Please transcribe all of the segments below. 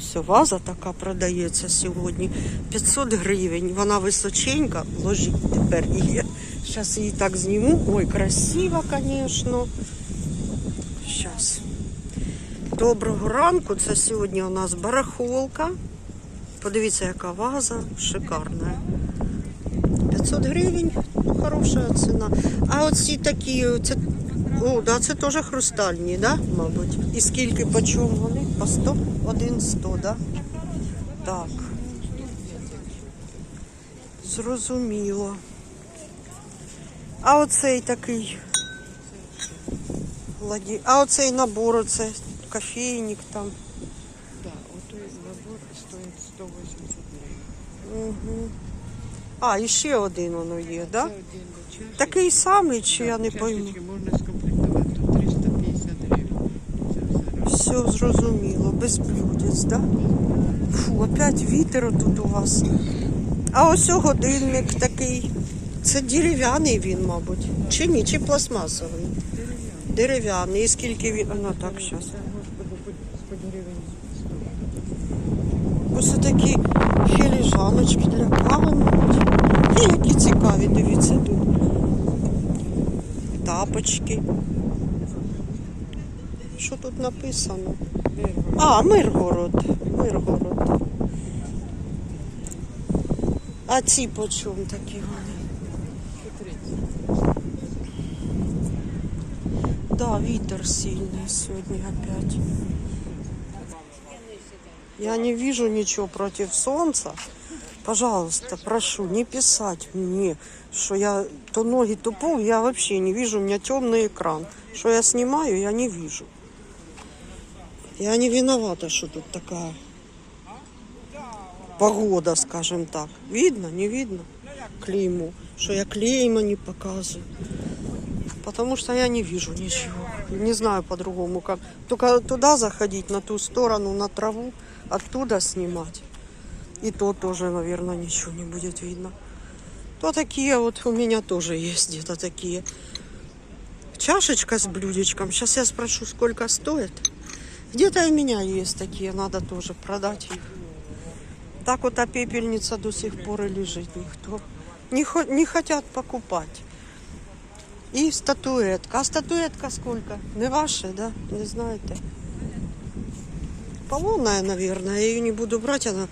Все, ваза така продається сьогодні. 500 гривень. Вона височенька, ложіть тепер її. Зараз її так зніму. Ой, красиво, звісно. Зараз. Доброго ранку. Це сьогодні у нас барахолка. Подивіться, яка ваза шикарна. 500 гривень, хороша ціна. А оці такі, це, о, да, це теж хрустальні, да, мабуть. І скільки по чому вони? По 100? Один 100, да? Так. Зрозуміло. А оцей такий. Ладі... А оцей набор, оце кофейник там. Да, вот той набор стоит 180 гривен. Угу. А, і ще один воно є, да? До чашечки. Такий самий, чи я не пойму. можна скомплектувати, тут 350 гривень. Це все зрозуміло, без блюдець, да? Фу, опять вітер тут у вас. А ось годинник такий. Це дерев'яний він, мабуть. Чи ні, чи пластмасовий? Дерев'яний. І скільки він. Ну так, зараз. Господи, по, по гривень 100. Ось такі філіжаночки для кави. І які цікаві, дивіться тут. Тапочки. Що тут написано? А, Миргород. Миргород. А ці по чому такі вони? 130. Да, вітер сильний сьогодні опять. Я не вижу ничего против солнца. Пожалуйста, прошу, не писать мне, что я то ноги, то пол, я вообще не вижу, у меня темный экран. Что я снимаю, я не вижу. Я не виновата, что тут такая погода, скажем так. Видно, не видно клейму, что я клейма не показываю. Потому что я не вижу ничего. Не знаю по-другому как. Только туда заходить, на ту сторону, на траву, оттуда снимать. И то тоже, наверное, ничего не будет видно. То такие вот у меня тоже есть где-то такие. Чашечка с блюдечком. Сейчас я спрошу, сколько стоит. Где-то у меня есть такие, надо тоже продать их. Так вот, а пепельница до сих пор и лежит. Никто не, хо- не хотят покупать. И статуэтка. А статуэтка сколько? Не ваша, да? Не знаете? Полонная, наверное. Я ее не буду брать. Она...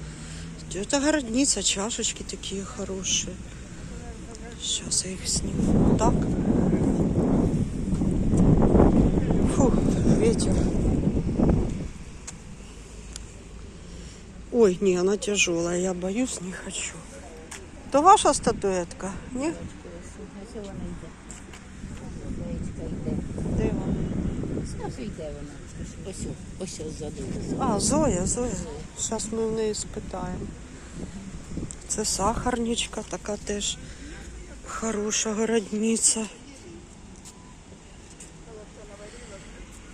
Это городница, чашечки такие хорошие. Сейчас я их сниму. Так. Фу, ветер. Ой, не, она тяжелая. Я боюсь, не хочу. То ваша статуэтка? Ось, ось ось ззаду. А, Зоя, Зоя. Зараз ми в неї спитаємо. Це сахарничка, така теж хороша городниця.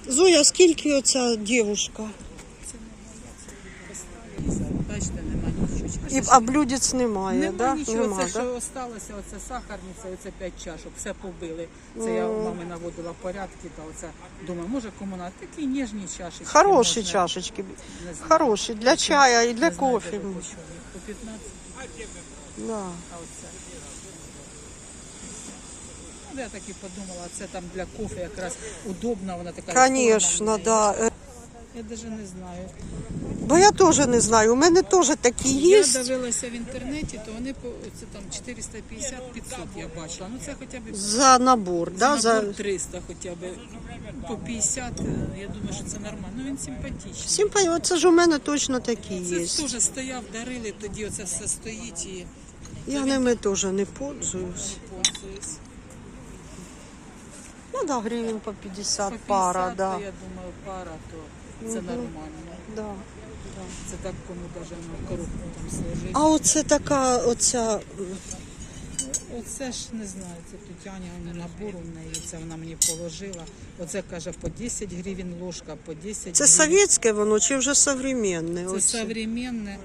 Зоя, скільки оця дівушка? І, а блюдець немає, Нема да? нічого, Нема, це да? що осталося, оце сахарниця, оце п'ять чашок, все побили. Це я у мами наводила порядки, та оце думаю, може комунал, такі ніжні чашечки. Хороші можна. чашечки. Не знаю. Хороші, для чая і для Не знаю, кофе. де ви почули. По 15, Да. а оце. Ну, я так і подумала, це там для кофе якраз удобна, вона така. В да. Е, Я навіть не знаю. Бо я теж не знаю. У мене теж такі є. Я дивилася в інтернеті, то вони по це там 450-500 я бачила. Ну це хоча б За набор, да? за За... 300 хоча б по 50, я думаю, що це нормально. Ну він симпатичний. Сімпа, оце ж у мене точно такі є. Це теж стояв, дарили, тоді оце все стоїть і Я ними теж не пользуюсь. пользуюсь. Ну да, гривень по 50 По 50, пара, то, да. я думаю, пара, то це нормально. да. Це так кому навіть на коробку там сложить. А оце така, оця, Оце ж не знаю, це Тетяня набор у неї, це вона мені положила. Оце каже по 10 гривень ложка, по 10 це гривень. совєтське воно чи вже современне? Це Оце. современне.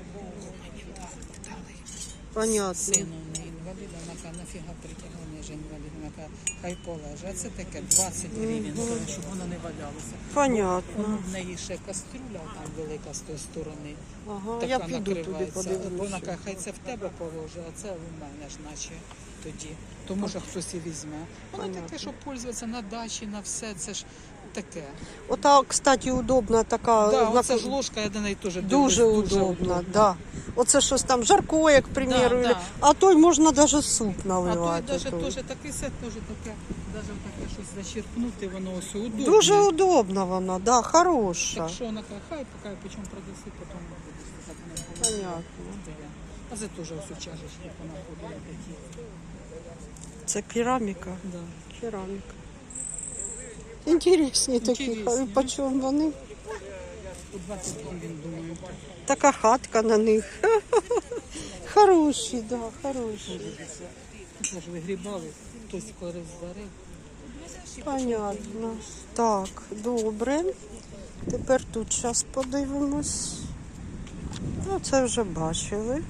Понятно. Сину в неї інваліда, вона каже, нафіга притягла, я ж інвалід. Каже, хай полежить. А це таке 20 гривень, щоб воно не валялося. Понятно. Воно в неї ще кастрюля там велика з тої сторони. Ага, Така я піду туди. Вона каже, хай це в тебе положить, а це у мене ж наче тоді. То може хтось і візьме. Воно Понятно. таке, щоб пользуватися на дачі, на все, це ж таке. Ота, кстати, удобна така. Да, оце ж ложка, я до неї теж Дуже дивлюсь, удобно, да. Оце щось там жарко, як, к примеру, Да, или- да. а той можна навіть суп А наливати. навіть той. теж таке все теж таке, навіть таке щось зачерпнути, воно ось удобне. Дуже удобна вона, да, хороша. Так що вона хай поки почому продаси, потім буде було. Понятно. А це теж ось у чашечки понаходили такі. Це кераміка. Да. Кераміка. Інтересні такі. По чому вони? По 20 гривень, думаю. Така хатка на них. Хороші, да, хороші. Це ж вигрібали, хтось коли зварив. Понятно. Так, добре. Тепер тут зараз подивимось. Ну, це вже бачили.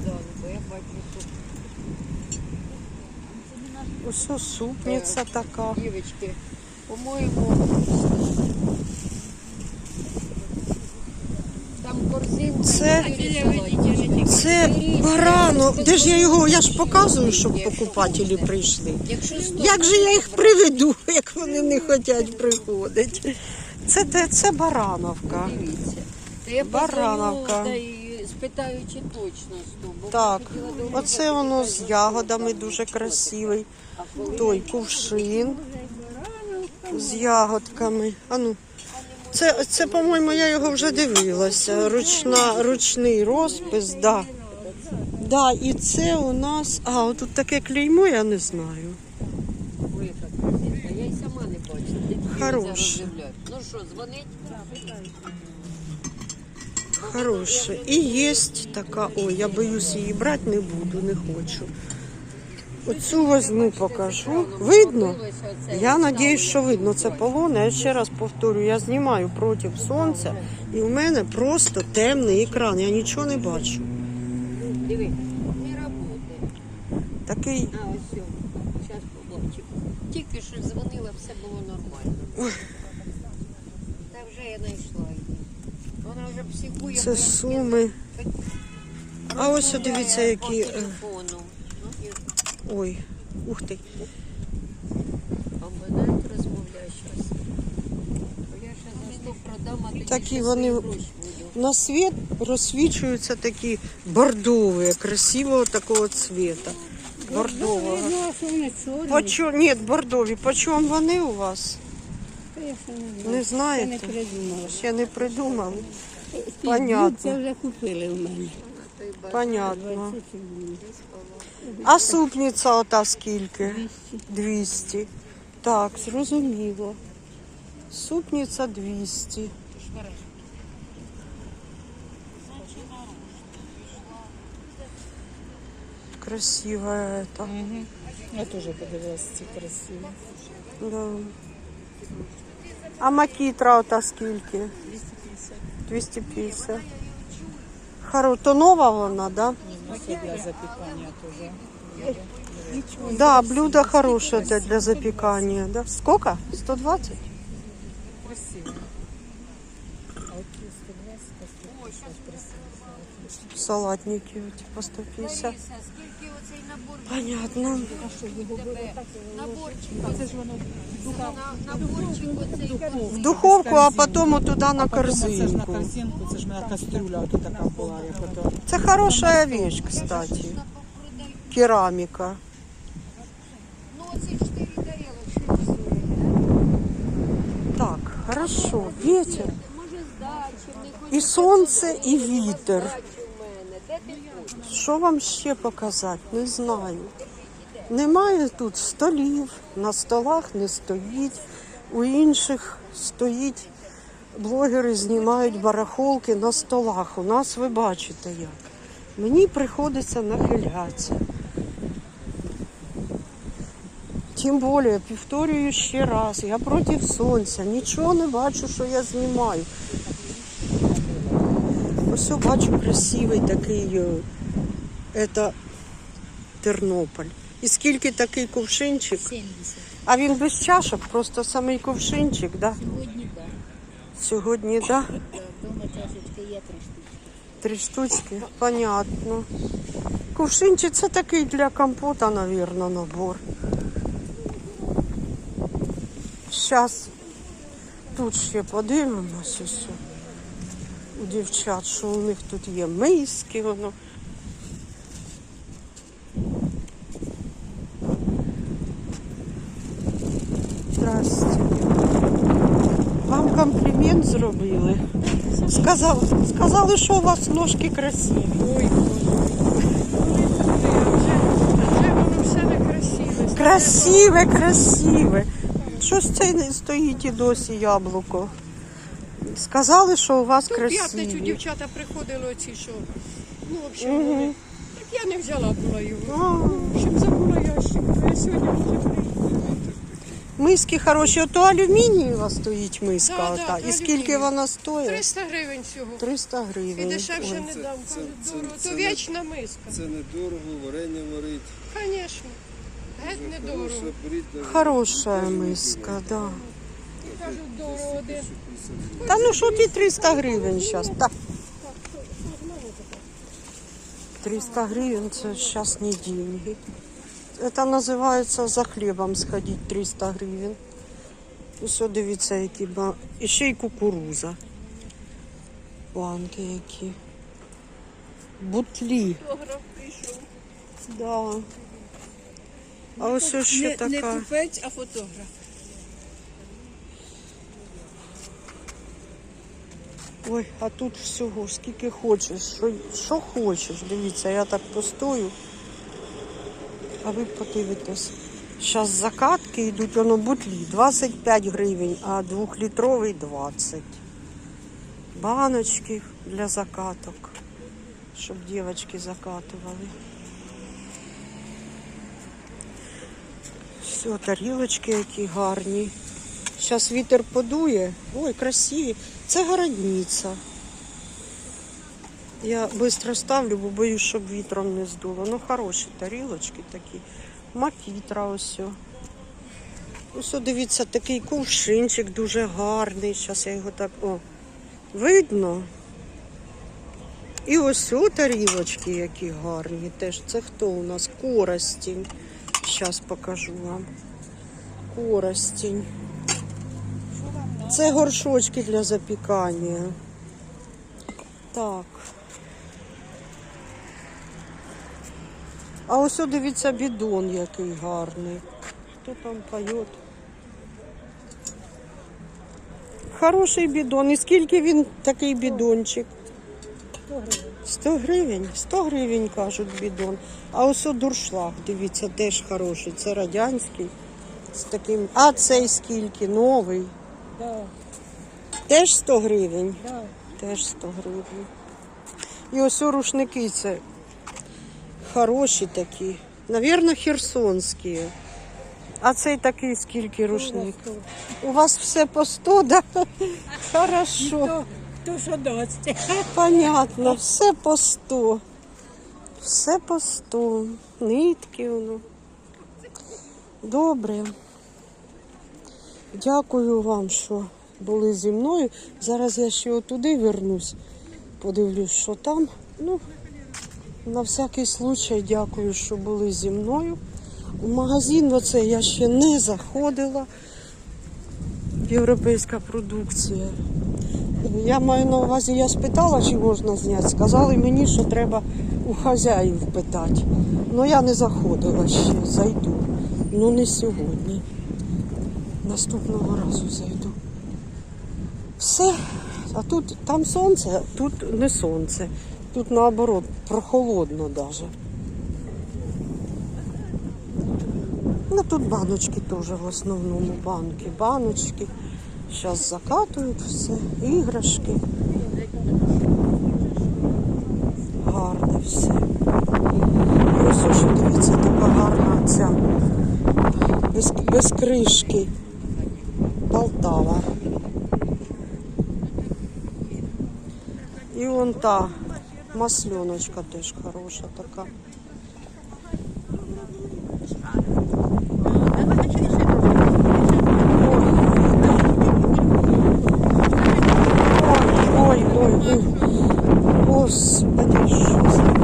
Одіваю бо я бачу, що Ось супниця така. дівчатки, по-моєму, там корзинка. Це- і Це барано. Де ж я його? Я ж показую, щоб покупателі прийшли. Якщо сто, Як же я їх приведу, як вони не хочуть приходити? Це, те- це барановка. дивіться. Та я Барановка. позвоню, та й спитаю, чи точно сто. Так, оце воно з ягодами дуже красивий. Той кувшин з ягодками. А ну. Це, це по-моєму, я його вже дивилася. Ручна, ручний розпис, да. Да, і це у нас. А, отут таке клеймо, я не знаю. Ой. Я й сама не де Хороше. Ну що, дзвонить? Хороше. І є така, ой, я боюсь її брати, не буду, не хочу. Оцю возьму, покажу. Видно? Я надіюсь, що видно. Це полоне. Я ще раз повторю, я знімаю проти сонця, і в мене просто темний екран. Я нічого не бачу. Диви, не працює. Такий А, ось. Зараз. Тільки що дзвонила, все було нормально. Та вже я знайшла її. Вона вже психує. Це суми. А ось дивіться, які. Е, Ой, ух ти. абонент розмовляє зараз. Я ще за 100 продам, а тоді Такі вони-. На світ розсвічуються такі бордові, красивого такого цвета. Бордового. Ну? По. Ні, бордові. По чому вони у вас? Я ще не знаю. Не Я не знаєте? придумала. Ще не придумали. Це вже купили в мене. Понятно. 20 гривень. А супниця ота скільки? 200. Так, зрозуміло. Супниця 200. Красиво это. Я теж подивилася ці красиві. Да. А макітра ота скільки? 250. Хоро, то нова вона, да? Ну, це для запікання теж. Да, блюдо хорошее для, для запекания, да? Сколько? 120? Красиво. А от 120, по 150 красиво. Салатники типа 150. Понятно. В духовку, а потом вот туда на Потім Це ж на корзинку. корзинку, це ж кастрюля така була, хорошая вещь, кстати. Стоять. Так, хорошо. Ветер. І сонце, і вітер. здачі в мене. Де ти хочеш? Що вам ще показати? Не знаю. Немає тут столів, на столах не стоїть, у інших стоїть. Блогери знімають барахолки на столах. У нас ви бачите як. Мені приходиться нахилятися. Тим більше, повторюю ще раз, я проти сонця, нічого не бачу, що я знімаю. Ось бачу красивий такий, е, це Тернополь. І скільки такий кувшинчик? 70. А він без чашок, просто самий кувшинчик, да? Сьогодні так. Сьогодні, да? Дома чашечка є три штуки. Три штучки, понятно. Кувшинчик це такий для компота, мабуть, набор. Зараз тут ще подивимося все. У дівчат, що у них тут є миски, воно. Сказали, сказали, що у вас ножки красиві. Ой, красиве. Красиве. Щось це не стоїть і досі яблуко. Сказали, що у вас Ну, в п'ятницю дівчата приходили оці, що. Ну, в общем, вони. Так я не взяла була його. Общем, забула ящик. Я сьогодні вже приїду. Миски хороші, ото алюмінієва стоїть миска. Да, ота. да, І скільки алюмінієва. вона стоїть? 300 гривень всього. 300 І гривень. дешевше Ой. не дам. це- це- дорого. це То не- вічна миска. Це недорого, варення варить. Звісно. Геть не дорого. Хороша миска, да. Кажуть, дорого один. Та ну що ти 300 гривень зараз? Так. 300 гривень це зараз не деньги. Це називається за хлібом сходити 300 гривень. Ось дивіться, які ба... І ще й кукуруза. Банки які. Бутлі. Да. А ось ось ще Не, не така. купець, а фотограф. Ой, а тут всього скільки хочеш, що, що хочеш. Дивіться, я так постою. А ви подивитесь. Зараз закатки йдуть, воно бутлі 25 гривень, а двохлітровий 20. Баночки для закаток, щоб дівчатки закатували. Все, тарілочки які гарні. Зараз вітер подує. Ой, красиві. Це городниця. Я швидко ставлю, бо боюсь, щоб вітром не здуло. Ну, хороші тарілочки такі. Макітра ось. Ось, дивіться, такий кувшинчик дуже гарний. Зараз я його так. О, видно. І ось о тарілочки, які гарні. Теж це хто у нас? Коростінь. Зараз покажу вам. Коростінь. Це горшочки для запікання. Так. А ось дивіться бідон, який гарний. Хто там поє? Хороший бідон. І скільки він такий бідончик? 100 гривень. 100 гривень, кажуть, бідон. А ось дуршлаг, дивіться, теж хороший. Це радянський. З таким. А цей скільки? Новий. Да, Теж 100 гривень. да. Теж 100 гривень. І ось рушники це хороші такі. Навірно, херсонські. А цей такий скільки рушник? У вас все по 100, да? Хорошо. Хто, хто що дасть? Понятно, все по 100. Все по 100. Нитки воно. Добре. Дякую вам, що були зі мною. Зараз я ще отуди вернусь. Подивлюсь, що там. Ну, на всякий случай дякую, що були зі мною. У магазин оце я ще не заходила. Європейська продукція. Я маю на увазі, я спитала, чи можна зняти. Сказали мені, що треба у хазяїв питати. Ну я не заходила ще, зайду. Ну не сьогодні. Наступного разу зайду. Все. А тут там сонце, а тут не сонце. Тут наоборот прохолодно навіть. Ну, тут баночки тоже в основному банки. Баночки. Сейчас закатують все. Іграшки. Гарне все. І ось що дивіться, така гарна ця. Без, без кришки. Полтава. І вон та масленочка теж хороша така. Ой, ой, ой. Господи, що за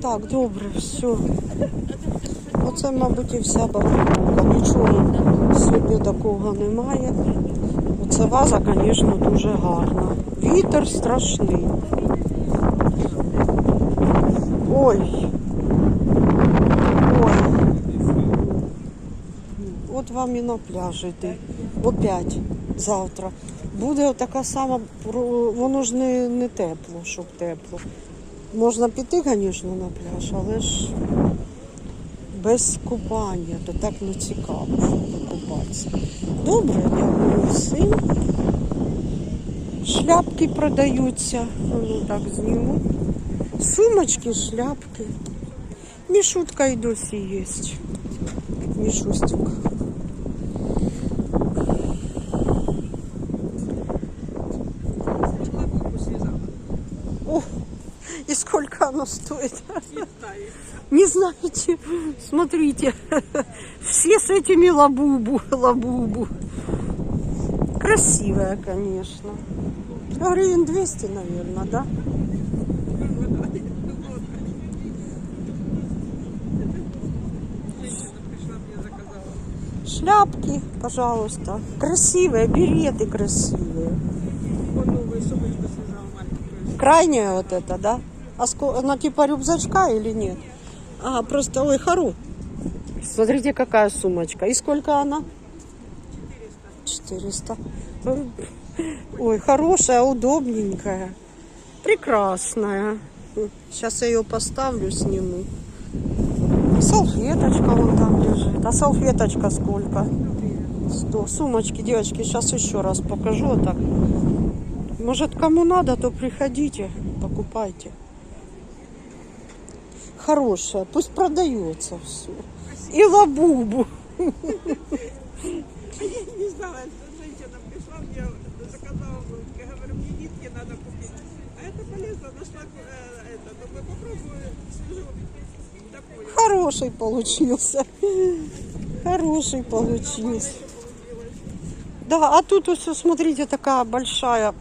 Так, добре, все. Оце, мабуть, і вся барахолка. Нічого сьогодні такого немає. Оце ваза, звісно, дуже гарна. Вітер страшний. Ой. Ой. От вам і на пляж йти. Опять завтра. Буде така сама, воно ж не, не тепло, щоб тепло. Можна піти, звісно, на пляж, але ж без купання, то так не цікаво, щоб купатися. Добре, дякую всім. Шляпки продаються. Ну так зніму. Сумочки, шляпки. Мішутка і досі є. Мішустик. О, и сколько оно стоит? Не знаете? Смотрите, все с этими лабубу, лабубу. Красивая, конечно. Гривен 200, наверное, да? Шляпки, пожалуйста. Красивые, береты красивые. Крайняя вот это, да? А она типа рюкзачка или нет? А, просто, ой, хару. Смотрите, какая сумочка. И сколько она? 400. 400. Ой, хорошая, удобненькая. Прекрасная. Сейчас я ее поставлю, сниму. Салфеточка вон там лежит. А салфеточка сколько? 100. Сумочки, девочки, сейчас еще раз покажу. Вот так. Может, кому надо, то приходите, покупайте. Хорошая, пусть продается все. И лабубу. Не знала, что женщина пришла, мне заказала, говорю, мне нитки надо купить. А это полезно, нашла э, это, думаю, попробую, свяжу. Такое. Хороший получился. Хороший получился. Да, а тут все, смотрите, такая большая,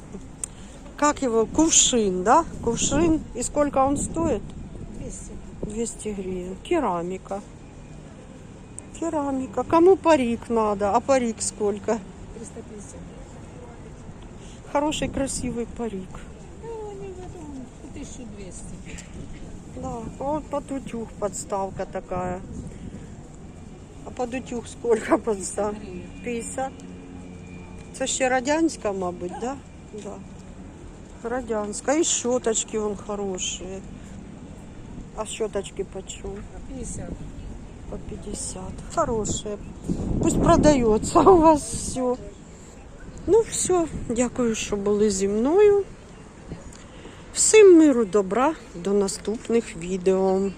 как его, кувшин, да? Кувшин. И сколько он стоит? 200 гривен. Керамика. Керамика. Кому парик надо? А парик сколько? 350. Хороший, красивый парик. Ну, вони потім по 1200. Да, вот под утюг подставка такая. А под утюг сколько подстав? 50. Це ще радянська, мабуть, да? Да. Радянська. І щоточки вон хороші. А щеточки почем? 50. По 50. Хорошие. Пусть продается у вас все. Ну, все. Дякую, що були зі мною. Всім миру, добра. До наступних відео.